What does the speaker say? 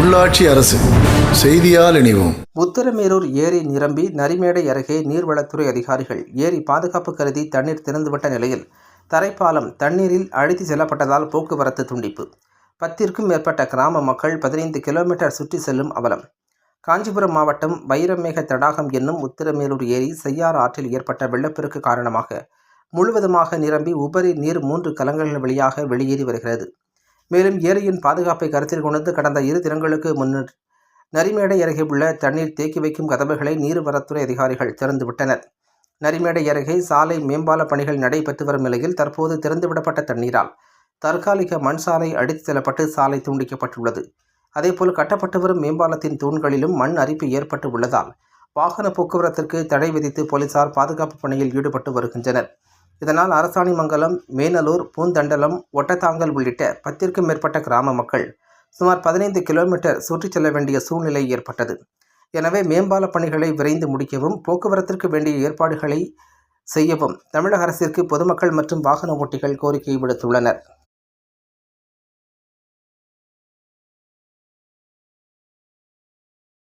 உள்ளாட்சி அரசு. செய்தியால் இணைவோம். உத்தரமேரூர் ஏரி நிரம்பி நரிமேடை அருகே நீர்வளத்துறை அதிகாரிகள் ஏரி பாதுகாப்பு கருதி தண்ணீர் திறந்துவிட்ட நிலையில் தரைப்பாலம் தண்ணீரில் அழுத்தி செல்லப்பட்டதால் போக்குவரத்து துண்டிப்பு. பத்திற்கும் மேற்பட்ட கிராம மக்கள் பதினைந்து கிலோமீட்டர் சுற்றி செல்லும் அவலம். காஞ்சிபுரம் மாவட்டம் வைரமேக தடாகம் என்னும் உத்தரமேலூர் ஏரி செய்யாறு ஆற்றில் ஏற்பட்ட வெள்ளப்பெருக்கு காரணமாக முழுவதுமாக நிரம்பி உபரி நீர் மூன்று கலங்கள் வழியாக வெளியேறி வருகிறது. மேலும் ஏரியின் பாதுகாப்பை கருத்தில் கொண்டு கடந்த இரு தினங்களுக்கு முன்னர் நரிமேடை அருகே உள்ள தண்ணீர் தேக்கி வைக்கும் கதவுகளை நீர்வரத்துறை அதிகாரிகள் திறந்துவிட்டனர் நரிமேடை அருகே சாலை மேம்பால பணிகள் நடைபெற்று வரும் நிலையில் தற்போது திறந்துவிடப்பட்ட தண்ணீரால் தற்காலிக மண் சாலை அடித்து செல்லப்பட்டு சாலை துண்டிக்கப்பட்டுள்ளது. அதேபோல் கட்டப்பட்டு வரும் மேம்பாலத்தின் தூண்களிலும் மண் அரிப்பு ஏற்பட்டு உள்ளதால் வாகன போக்குவரத்திற்கு தடை விதித்து போலீசார் பாதுகாப்பு பணியில் ஈடுபட்டு வருகின்றனர். இதனால் அரசாணிமங்கலம் மேனலூர் பூந்தண்டலம் ஒட்டத்தாங்கல் உள்ளிட்ட பத்திற்கும் மேற்பட்ட கிராம மக்கள் சுமார் பதினைந்து கிலோமீட்டர் சுற்றிச் செல்ல வேண்டிய சூழ்நிலை ஏற்பட்டது. எனவே மேம்பால பணிகளை விரைந்து முடிக்கவும் போக்குவரத்திற்கு வேண்டிய ஏற்பாடுகளை செய்யவும் தமிழக அரசிற்கு பொதுமக்கள் மற்றும் வாகன ஓட்டிகள் கோரிக்கை விடுத்துள்ளனர்.